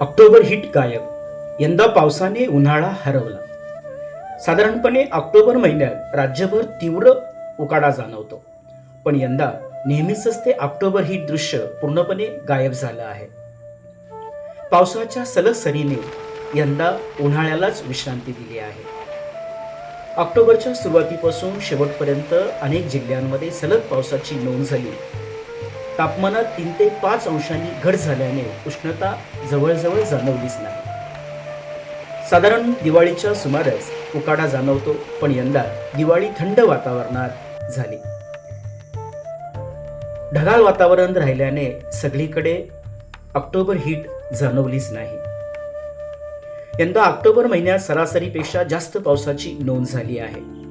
October hit गायब यंदा पावसाने उन्हाळा हरवला. साधारणपणे ऑक्टोबर महिन्यात राज्यभर तीव्र उकाडा जाणवतो. पण यंदा नेहमीच ते ऑक्टोबर हिट दृश्य पूर्णपणे गायब झालं आहे. पावसाच्या सलग सरीने यंदा उन्हाळ्यालाच विश्रांती दिली आहे. ऑक्टोबरच्या सुरुवातीपासून शेवटपर्यंत अनेक जिल्ह्यांमध्ये सलग पावसाची नोंद झाली. तापमानात तीन ते पाच अंशांनी घट झाल्याने उष्णता जवळजवळ जाणवलीच नाही. साधारण दिवाळीच्या सुमारास उकाडा जाणवतो पण यंदा दिवाळी थंड वातावरणात झाली. ढगाळ वातावरण राहिल्याने सगळीकडे ऑक्टोबर हीट जाणवलीच नाही. यंदा ऑक्टोबर महिन्यात सरासरीपेक्षा जास्त पावसाची नोंद झाली आहे.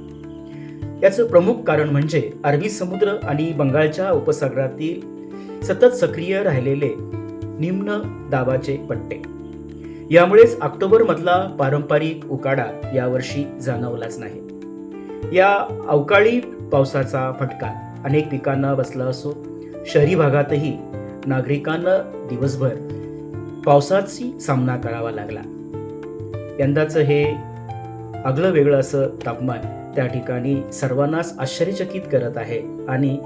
याचं प्रमुख कारण म्हणजे अरबी समुद्र आणि बंगालच्या उपसागरातील सतत सक्रिय राहिलेले निम्न दाबाचे पट्टे. यामुळेच ऑक्टोबर मधला पारंपरिक उकाडा यावर्षी जाणवलाच नाही. या अवकाळी पावसाचा फटका अनेक पिकांना बसला असो शहरी भागातही नागरिकांना दिवसभर पावसाची सामना करावा लागला. यंदाचं हे आगळं वेगळं असं तापमान त्या ठिकाणी सर्वांनाच आश्चर्यचकित करत आहे आणि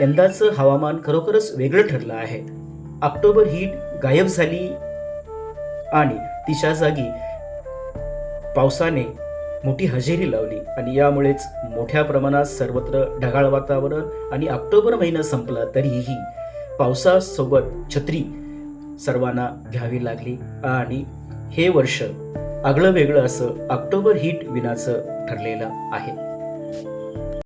यंदाचं हवामान खरोखरच वेगळं ठरलं आहे. ऑक्टोबर हीट गायब झाली आणि तिच्या जागी पावसाने मोठी हजेरी लावली आणि यामुळेच मोठ्या प्रमाणात सर्वत्र ढगाळ वातावरण आणि ऑक्टोबर महिना संपला तरीही पावसासोबत छत्री सर्वांना घ्यावी लागली आणि हे वर्ष आगळं वेगळं असं ऑक्टोबर हीट विनाचं ठरलेलं आहे.